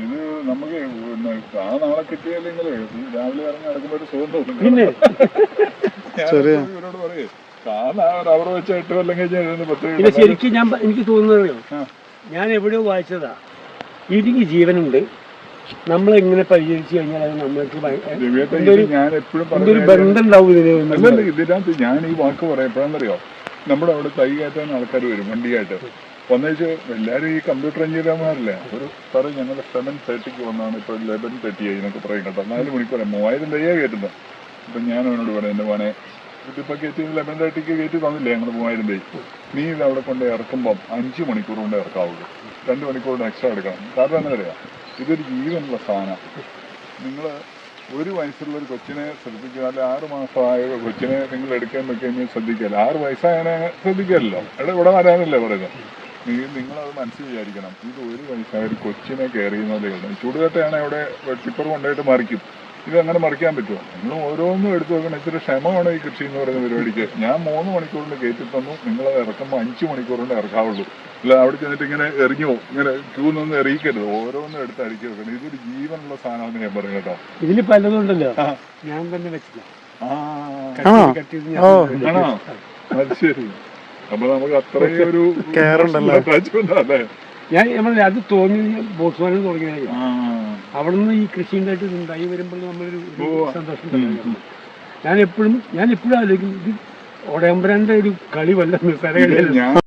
ഇത് നമുക്ക് പിന്നെ ആ നാളെ കിട്ടിയില്ലെങ്കിൽ രാവിലെ ഇറങ്ങി നടക്കുമ്പോ ഒരു സുഖം തോന്നുന്നു ഇവരോട് പറയേ റബ്ബർ വെച്ച് എട്ട് കൊല്ലം കഴിഞ്ഞ് പത്ത് ശരിക്കും ഞാൻ എനിക്ക് തോന്നുന്നതറിയോ ആ. ഞാൻ എവിടെയോ വായിച്ചതാ. ഇതിന് ജീവനുണ്ട്. നമ്മൾ എങ്ങനെ പരിചരിച്ചു കഴിഞ്ഞാൽ അത് നമ്മൾക്ക് ഞാൻ എപ്പോഴും എന്തൊരു ബന്ധം ഉണ്ടാവും ഇതിന് ഇതിനകത്ത് ഞാൻ ഈ വാക്ക് പറയാം. എപ്പോഴാണെന്നറിയോ? നമ്മുടെ അവിടെ തൈ കയറ്റാൻ ആൾക്കാർ വരും വണ്ടിയായിട്ട്. ഒന്നേച്ച് എല്ലാരും ഈ കമ്പ്യൂട്ടർ എഞ്ചിനീയർമാരല്ലേ ഒരു സാറേ ഞങ്ങൾ സെവൻ തേർട്ടിക്ക് വന്നാണ് ഇപ്പോൾ ലെവൻ തേർട്ടി ആയി എന്നൊക്കെ പറയും കേട്ടോ നാല് മണിക്കൂറെ മൂവായിരം തയ്യാ കയറ്റുന്നത് അപ്പം ഞാൻ അവനോട് പറയാം എന്റെ മോനെ ഇതിപ്പോ കയറ്റി ലെവൻ തേർട്ടിക്ക് കയറ്റി തന്നില്ലേ? ഞങ്ങൾ മൂവായിരം തൈ നീ ഇത് അവിടെ കൊണ്ട് ഇറക്കുമ്പം അഞ്ച് മണിക്കൂർ കൊണ്ട് ഇറക്കാവുള്ളൂ രണ്ട് മണിക്കൂർ കൊണ്ട് എക്സ്ട്രാ എടുക്കണം. കാരണം എന്താ പറയുക ഇതൊരു ജീവനുള്ള സാധനം. നിങ്ങൾ ഒരു വയസ്സുള്ള ഒരു കൊച്ചിനെ ശ്രദ്ധിക്കുക. അല്ലെ ആറ് മാസമായ കൊച്ചിനെ നിങ്ങൾ എടുക്കാൻ വെക്കാൻ ശ്രദ്ധിക്കുക ആറ് വയസ്സായ ശ്രദ്ധിക്കല്ലോ എടാ ഇവിടെ വരാനല്ലേ പറയുന്നത്. നിങ്ങളത് മനസ്സിൽ വിചാരിക്കണം. ഇത് ഒരു വയസ്സായ ഒരു കൊച്ചിനെ കയറി ചെയ്യുന്ന ഉള്ളൂ ചൂടുകട്ടയാണ് അവിടെ ടിപ്പർ കൊണ്ടായിട്ട് മറിക്കും. ഇത് അങ്ങനെ മറിക്കാൻ പറ്റുമോ? നിങ്ങൾ ഓരോന്നും എടുത്തു വെക്കണം ഇത്തിരി ക്ഷമമാണ് ഈ കൃഷി എന്ന് പറയുന്ന പരിപാടിക്ക്. ഞാൻ മൂന്ന് മണിക്കൂറിന് കയറ്റി തന്നു. നിങ്ങളത് ഇറക്കുമ്പോൾ അഞ്ച് മണിക്കൂർ കൊണ്ട് ഇറക്കാവുള്ളൂ. അല്ല അവിടെ ചെന്നിട്ട് ഇങ്ങനെ എറിഞ്ഞോ ഇങ്ങനെ ക്യൂ നിന്ന് എറിയിക്കരുത്. ഓരോന്നും എടുത്ത് അടുക്കി വെക്കണം. ഇതൊരു ജീവനുള്ള സാധനമാണെന്ന് ഞാൻ പറയും കേട്ടോ. ഇതിൽ പലതും ഉണ്ടല്ലോ. ഞാൻ തന്നെ വെച്ചില്ല. ആ. ആണോ അത് ശരി. അപ്പൊ നമുക്ക് അത്രയും ഒരു. അല്ലേ ഞാൻ നമ്മൾ അത് തോന്നി ബോട്ട്സ്വാനിൽ തുടങ്ങിയത് ആ. അവിടെ നിന്ന് ഈ കൃഷിയുണ്ടായിട്ട് ഉണ്ടായി വരുമ്പോൾ നമ്മളൊരു ഒരു സന്തോഷം ഞാൻ എപ്പോഴും ഞാൻ എപ്പോഴും ആലോചിക്കും ഇത് ഒടയമ്പരാന്റെ ഒരു കളി വല്ല നിസ്സാര കളിയല്ല